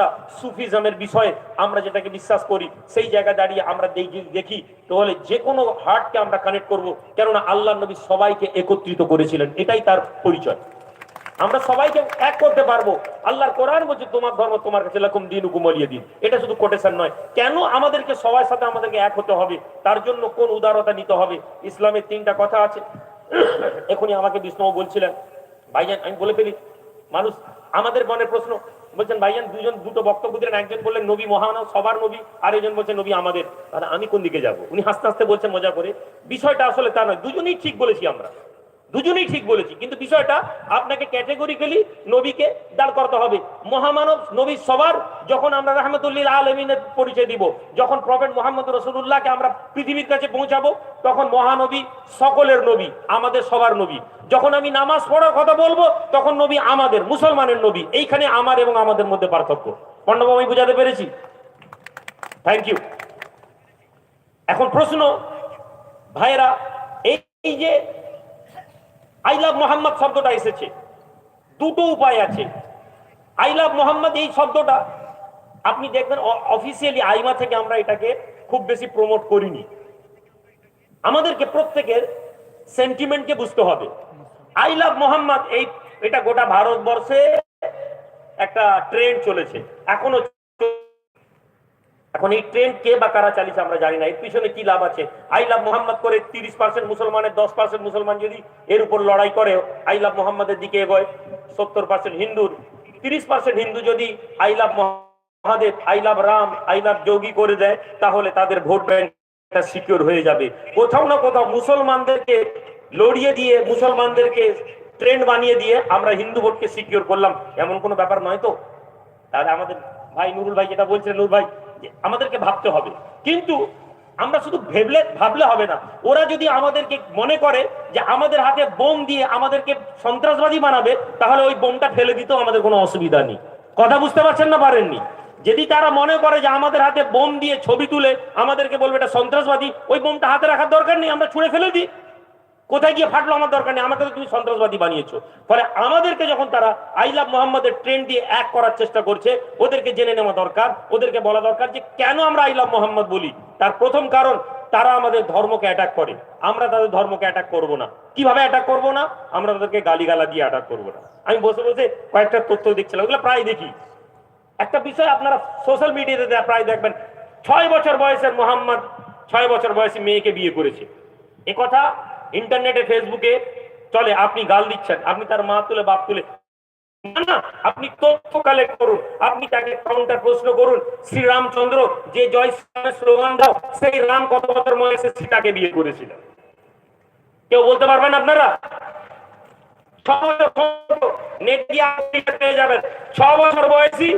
উদারতা সুফিজমের বিষয়ে আমরা যেটাকে বিশ্বাস করি, সেই জায়গায় দাঁড়িয়ে আমরা দেখি দেখি, তাহলে যে কোনো হার্টকে আমরা কানেক্ট করব, কেননা আল্লাহ নবী সবাইকে একত্রিত করেছিলেন, এটাই তার পরিচয়। আমরা সবাইকে এক করতে পারব। আল্লাহর কোরআন বলছে, তোমার ধর্ম তোমার কাছে লাকুম দিন উকুমলিয়ে দিন। এটা শুধু কোটেশন নয়। কেন আমাদেরকে সবার সাথে আমাদেরকে এক হতে হবে? তার জন্য কোন উদারতা নিতে হবে? ইসলামের তিনটা কথা আছে। এখনই আমাকে বিষ্ণু বলছিলেন, ভাইজান, আমি বলে ফেলি, মানুষ, আমাদের মনে প্রশ্ন বলছেন, ভাইজান দুজন দুটো বক্তব্য দিলেন, একজন বললেন, নবী মহান, সবার নবী, আর একজন বলছেন, নবী আমাদের। আমি কোন দিকে যাব? উনি হাসতে হাসতে বলছেন মজা করে। বিষয়টা আসলে তা নয়, দুজনেই ঠিক বলেছি আমরা। দুজনেই ঠিক বলেছি। কিন্তু বিষয়টা আপনাকে ক্যাটেগরিক্যালি নবীকে দাঁড় করতে হবে। মহামানব নবী সবার যখন আমরা রহমতুল্লিল আলমিনের পরিচয় দিব, যখন প্রফেট মোহাম্মদ রসুল্লাহকে আমরা পৃথিবীর কাছে পৌঁছাবো, তখন মহানবী সকলের নবী, আমাদের সবার নবী। যখন আমি নামাজ পড়ার কথা বলব, তখন নবী আমাদের, মুসলমানের নবী। এইখানে আমার এবং আমাদের মধ্যে পার্থক্য। পণ্ডব আমি বুঝাতে পেরেছি? থ্যাংক ইউ এখন প্রশ্ন ভাইরা এই যে আই লাভ মোহাম্মদ শব্দটা এসেছে। দুটো উপায় আছে। আই লাভ মোহাম্মদ এই শব্দটা, আপনি দেখবেন অফিসিয়ালি আইমা থেকে আমরা এটাকে খুব বেশি প্রমোট করিনি। আমাদেরকে প্রত্যেকের সেন্টিমেন্টকে বুঝতে হবে। আই লাভ মোহাম্মদ এই এটা গোটা ভারতবর্ষে একটা ট্রেন্ড চলেছে। এখনও এখন এই ট্রেন কে বা কারা চালিয়েছে আমরা জানি না। এর পিছনে কি লাভ আছে? আই লাভ মোহাম্মদ করে তিরিশ পার্সেন্ট মুসলমানের, দশ পার্সেন্ট মুসলমান যদি এর উপর লড়াই করে, আই লাভ মোহাম্মদের দিকে এগোয়। সত্তর পার্সেন্ট হিন্দুর, তিরিশ পার্সেন্ট হিন্দু যদি I love Mahadev, I love Ram, I love Yogi করে দেয়, তাহলে তাদের ভোট ব্যাংকটা সিকিউর হয়ে যাবে। কোথাও না কোথাও মুসলমানদেরকে লড়িয়ে দিয়ে, মুসলমানদেরকে ট্রেন্ড বানিয়ে দিয়ে আমরা হিন্দু ভোটকে সিকিউর করলাম। এমন কোনো ব্যাপার নয় তো? তাহলে আমাদের ভাই নুরুল ভাই যেটা বলছেন নুরুল ভাই আমাদেরকে ভাবতে হবে। কিন্তু আমরা শুধু ভেবলে ভাবলে হবে না। ওরা যদি আমাদেরকে মনে করে যে আমাদের হাতে বোম দিয়ে আমাদেরকে সন্ত্রাসবাদী বানাবে, তাহলে ওই বোমটা ফেলে দিতেও আমাদের কোনো অসুবিধা নেই। কথা বুঝতে পারছেন না, পারেননি? যদি তারা মনে করে যে আমাদের হাতে বোম দিয়ে ছবি তুলে আমাদেরকে বলবে এটা সন্ত্রাসবাদী, ওই বোমটা হাতে রাখার দরকার নেই, আমরা ছুঁড়ে ফেলে দিই। কোথায় গিয়ে ফাটলো আমার দরকার নেই? আমাকে তো তুমি সন্ত্রাসবাদী বানিয়েছো। ফলে আমাদেরকে যখন তারা আই লাভ মোহাম্মদের ট্রেন দিয়ে এক করার চেষ্টা করছে, ওদেরকে জেনে নেওয়া দরকার, ওদেরকে বলা দরকার যে কেন আমরা আই লাভ মোহাম্মদ বলি। তার প্রথম কারণ, তারা আমাদের ধর্মকে অ্যাটাক করে। আমরা তাদের ধর্মকে অ্যাটাক করব না। কীভাবে অ্যাটাক করব না? আমরা তাদেরকে গালিগালা দিয়ে অ্যাটাক করব না। আমি বসে বসে কয়েকটা তথ্য দেখছিলাম, ওগুলো প্রায় দেখি। একটা বিষয় আপনারা সোশ্যাল মিডিয়াতে প্রায় দেখবেন, ছয় বছর বয়সের মোহাম্মদ, ছয় বছর বয়সী মেয়েকে বিয়ে করেছে। কথা ইন্টারনেটে, ফেসবুকে, চলে, আপনি গাল দিচ্ছেন, আপনি তার মা তুলে, বাপ তুলে। না আপনি তথ্য কালেক্ট করুন, আপনি তাকে কাউন্টার প্রশ্ন করুন শ্রীরামচন্দ্র যে জয় স্লোগান দাও, সেই রাম কত বছর বয়সে সীতাকে বিয়ে করেছিলেন কেউ বলতে পারবেন আপনারা? বছর নেট দিয়ে পেয়ে যাবেন। ছ বছর বয়সী